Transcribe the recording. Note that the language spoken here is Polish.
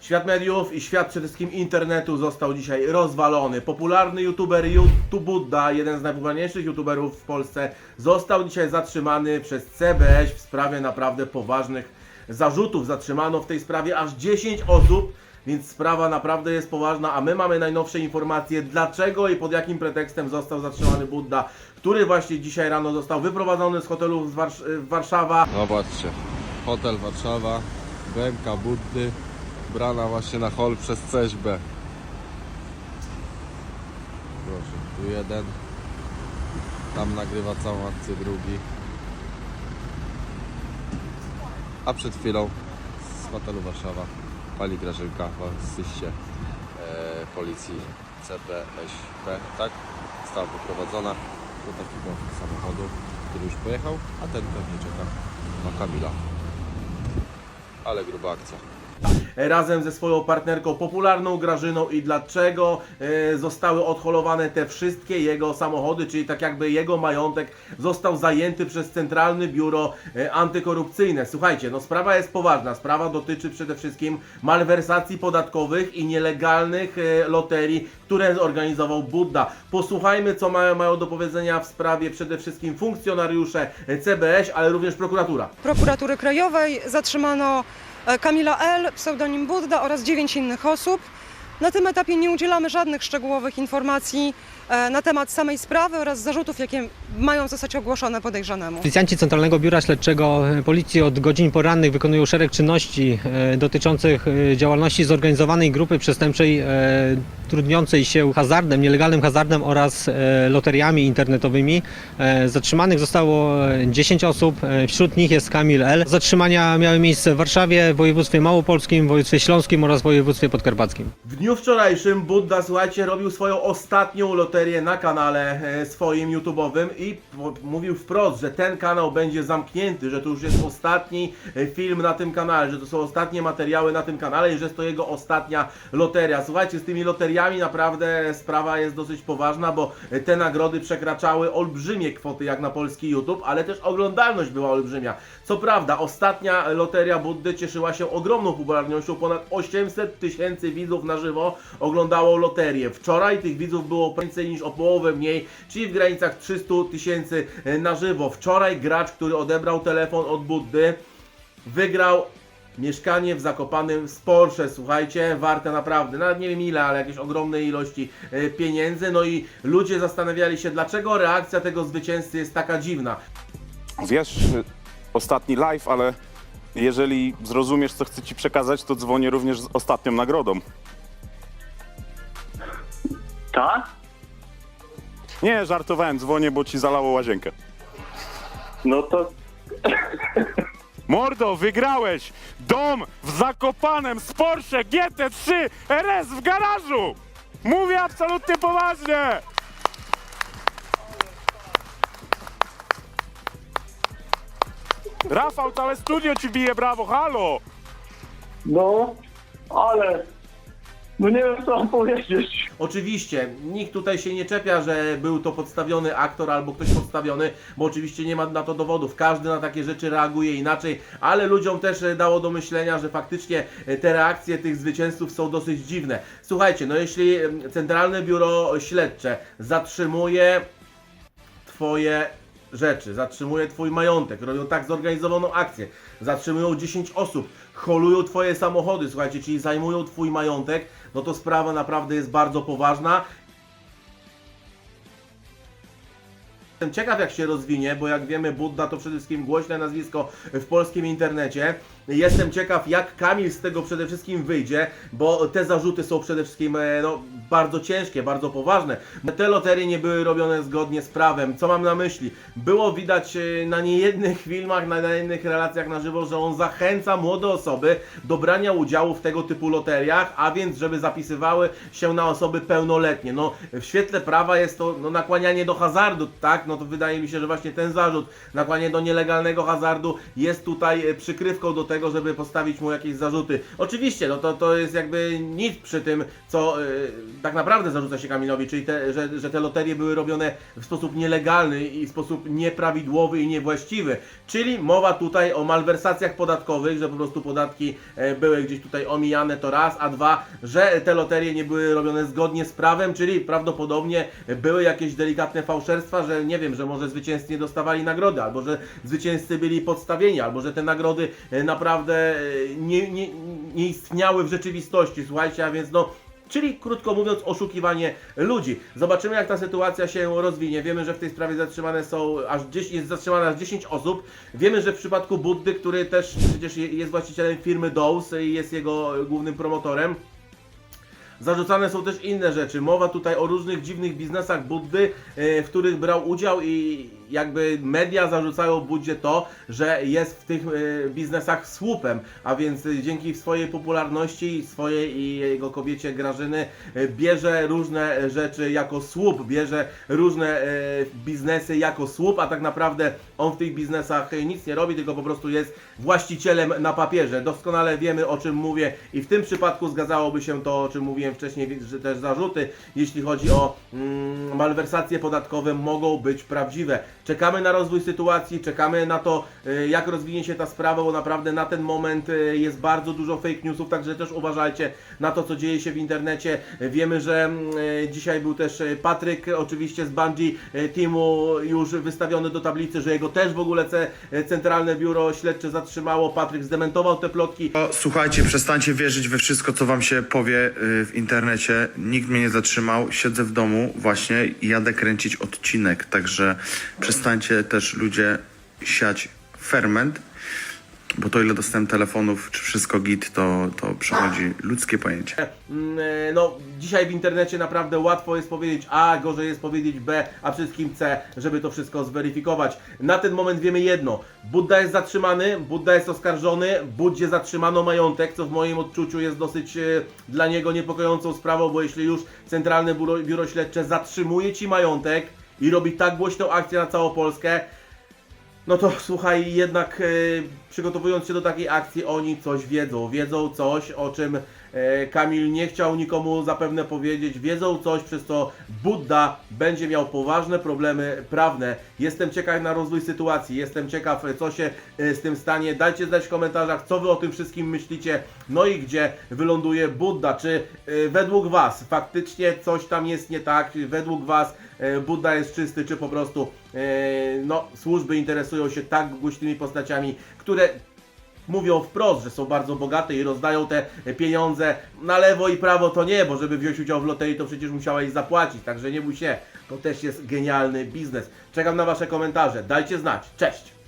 Świat mediów i świat przede wszystkim internetu został dzisiaj rozwalony. Popularny youtuber YouTube Budda, jeden z najpopularniejszych youtuberów w Polsce, został dzisiaj zatrzymany przez CBŚ w sprawie naprawdę poważnych zarzutów. Zatrzymano w tej sprawie aż 10 osób, więc sprawa naprawdę jest poważna, a my mamy najnowsze informacje, dlaczego i pod jakim pretekstem został zatrzymany Budda, który właśnie dzisiaj rano został wyprowadzony z hotelu z Warsz- w Warszawa. Zobaczcie, hotel Warszawa, BMK Buddy, brana właśnie na hol przez CSB. Proszę, tu jeden, tam nagrywa całą akcję drugi. A przed chwilą z hotelu Warszawa pani Grażynka w asyście e, policji CBŚP, tak? Została wyprowadzona do takiego samochodu, który już pojechał, a ten pewnie czeka na Kamila. Ale gruba akcja. Razem ze swoją partnerką popularną Grażyną i dlaczego e, zostały odholowane te wszystkie jego samochody, czyli tak jakby jego majątek został zajęty przez Centralne Biuro e, Antykorupcyjne. Słuchajcie, no sprawa jest poważna. Sprawa dotyczy przede wszystkim malwersacji podatkowych i nielegalnych e, loterii, które zorganizował Budda. Posłuchajmy, co mają, mają do powiedzenia w sprawie przede wszystkim funkcjonariusze CBŚ, ale również prokuratura. prokuratury krajowej zatrzymano Kamila L., pseudonim Budda oraz dziewięć innych osób. Na tym etapie nie udzielamy żadnych szczegółowych informacji e, na temat samej sprawy oraz zarzutów, jakie mają zostać ogłoszone podejrzanemu. Policjanci Centralnego Biura Śledczego e, Policji od godzin porannych wykonują szereg czynności e, dotyczących e, działalności zorganizowanej grupy przestępczej e, trudniącej się hazardem, nielegalnym hazardem oraz e, loteriami internetowymi. E, Zatrzymanych zostało e, 10 osób, e, wśród nich jest Kamil L. Zatrzymania miały miejsce w Warszawie, w województwie małopolskim, w województwie śląskim oraz w województwie podkarpackim. W dniu wczorajszym Budda, słuchajcie, robił swoją ostatnią loterię na kanale swoim YouTube'owym i mówił wprost, że ten kanał będzie zamknięty, że to już jest ostatni film na tym kanale, że to są ostatnie materiały na tym kanale i że jest to jego ostatnia loteria. Słuchajcie, z tymi loteriami naprawdę sprawa jest dosyć poważna, bo te nagrody przekraczały olbrzymie kwoty jak na polski YouTube, ale też oglądalność była olbrzymia. Co prawda, ostatnia loteria Buddy cieszyła się ogromną popularnością, ponad 800 tysięcy widzów na żywo oglądało loterię. Wczoraj tych widzów było więcej niż o połowę mniej, czyli w granicach 300 tysięcy na żywo. Wczoraj gracz, który odebrał telefon od Buddy, wygrał mieszkanie w Zakopanym z Porsche, słuchajcie, warte naprawdę, nawet nie wiem ile, ale jakieś ogromne ilości e, pieniędzy. No i ludzie zastanawiali się, dlaczego reakcja tego zwycięzcy jest taka dziwna. Wiesz, ostatni live, ale jeżeli zrozumiesz, co chcę ci przekazać, to dzwonię również z ostatnią nagrodą. Tak? Nie, żartowałem, dzwonię, bo ci zalało łazienkę. No to Mordo, wygrałeś dom w Zakopanem z Porsche GT3 RS w garażu! Mówię absolutnie poważnie! Rafał, całe studio ci bije brawo, halo! no, ale no nie wiem co mam powiedzieć. Oczywiście, nikt tutaj się nie czepia, że był to podstawiony aktor albo ktoś podstawiony, bo oczywiście nie ma na to dowodów. Każdy na takie rzeczy reaguje inaczej, ale ludziom też e, dało do myślenia, że faktycznie e, te reakcje tych zwycięzców są dosyć dziwne. Słuchajcie, no jeśli Centralne Biuro Śledcze zatrzymuje Twoje rzeczy, zatrzymuje Twój majątek, robią tak zorganizowaną akcję, zatrzymują 10 osób, holują Twoje samochody, słuchajcie, czyli zajmują Twój majątek, no to sprawa naprawdę jest bardzo poważna. Jestem ciekaw jak się rozwinie, bo jak wiemy Budda to przede wszystkim głośne nazwisko w polskim internecie. Jestem ciekaw jak Kamil z tego przede wszystkim wyjdzie, bo te zarzuty są przede wszystkim e, no, bardzo ciężkie, bardzo poważne. Te loterie nie były robione zgodnie z prawem. Co mam na myśli? Było widać e, na niejednych filmach, na niejednych relacjach na żywo, że on zachęca młode osoby do brania udziału w tego typu loteriach, a więc żeby zapisywały się na osoby pełnoletnie. No w świetle prawa jest to no, nakłanianie do hazardu, tak? No to wydaje mi się, że właśnie ten zarzut, nakłanianie do nielegalnego hazardu jest tutaj e, przykrywką do tego, tego, żeby postawić mu jakieś zarzuty. Oczywiście, no to, to jest jakby nic przy tym, co y, tak naprawdę zarzuca się Kamilowi, czyli te, że, że te loterie były robione w sposób nielegalny i w sposób nieprawidłowy i niewłaściwy. Czyli mowa tutaj o malwersacjach podatkowych, że po prostu podatki e, były gdzieś tutaj omijane, to raz, a dwa, że te loterie nie były robione zgodnie z prawem, czyli prawdopodobnie były jakieś delikatne fałszerstwa, że nie wiem, że może zwycięzcy nie dostawali nagrody, albo że zwycięzcy byli podstawieni, albo że te nagrody e, naprawdę e, nie, nie, nie istniały w rzeczywistości, słuchajcie, a więc no Czyli krótko mówiąc, oszukiwanie ludzi. Zobaczymy, jak ta sytuacja się rozwinie. Wiemy, że w tej sprawie zatrzymane są aż 10, jest zatrzymane aż 10 osób. Wiemy, że w przypadku Buddy, który też przecież je- jest właścicielem firmy Dose i jest jego głównym promotorem. Zarzucane są też inne rzeczy. Mowa tutaj o różnych dziwnych biznesach Buddy, e, w których brał udział i jakby media zarzucają Buddzie to, że jest w tych e, biznesach słupem, a więc dzięki swojej popularności, swojej i jego kobiecie Grażyny e, bierze różne rzeczy jako słup, bierze różne biznesy jako słup, a tak naprawdę on w tych biznesach nic nie robi, tylko po prostu jest właścicielem na papierze. Doskonale wiemy o czym mówię i w tym przypadku zgadzałoby się to, o czym mówiłem wcześniej, że też zarzuty, jeśli chodzi o mm, malwersacje podatkowe, mogą być prawdziwe. Czekamy na rozwój sytuacji, czekamy na to, e, jak rozwinie się ta sprawa, bo naprawdę na ten moment e, jest bardzo dużo fake newsów, także też uważajcie na to, co dzieje się w internecie. Wiemy, że mm, e, dzisiaj był też Patryk, oczywiście z Bungie Teamu, już wystawiony do tablicy, że jego też w ogóle ce, Centralne Biuro Śledcze zatrzymało. Patryk zdementował te plotki. Słuchajcie, przestańcie wierzyć we wszystko, co wam się powie y, w internecie. Nikt mnie nie zatrzymał. Siedzę w domu właśnie i jadę kręcić odcinek. Także przestańcie też ludzie siać ferment, bo to ile dostałem telefonów, czy wszystko git, to, to przechodzi ludzkie pojęcie. Mm, e, No, dzisiaj w internecie naprawdę łatwo jest powiedzieć A, gorzej jest powiedzieć B, a wszystkim C, żeby to wszystko zweryfikować. Na ten moment wiemy jedno. Budda jest zatrzymany, Budda jest oskarżony, Buddzie zatrzymano majątek, co w moim odczuciu jest dosyć e, dla niego niepokojącą sprawą, bo jeśli już Centralne Biuro, Biuro Śledcze zatrzymuje Ci majątek i robi tak głośną akcję na całą Polskę, no to słuchaj, jednak e, przygotowując się do takiej akcji, oni coś wiedzą. Wiedzą coś, o czym Kamil nie chciał nikomu zapewne powiedzieć. Wiedzą coś, przez co Budda będzie miał poważne problemy prawne. Jestem ciekaw na rozwój sytuacji. Jestem ciekaw, e, co się e, z tym stanie. Dajcie znać w komentarzach, co wy o tym wszystkim myślicie. No i gdzie wyląduje Budda. Czy e, według was faktycznie coś tam jest nie tak? Czy według was e, Budda jest czysty, czy po prostu e, no, służby interesują się tak głośnymi postaciami, które mówią wprost, że są bardzo bogate i rozdają te pieniądze na lewo i prawo, to nie, bo żeby wziąć udział w loterii, to przecież musiałeś zapłacić, także nie bój się, to też jest genialny biznes. Czekam na Wasze komentarze, dajcie znać, cześć!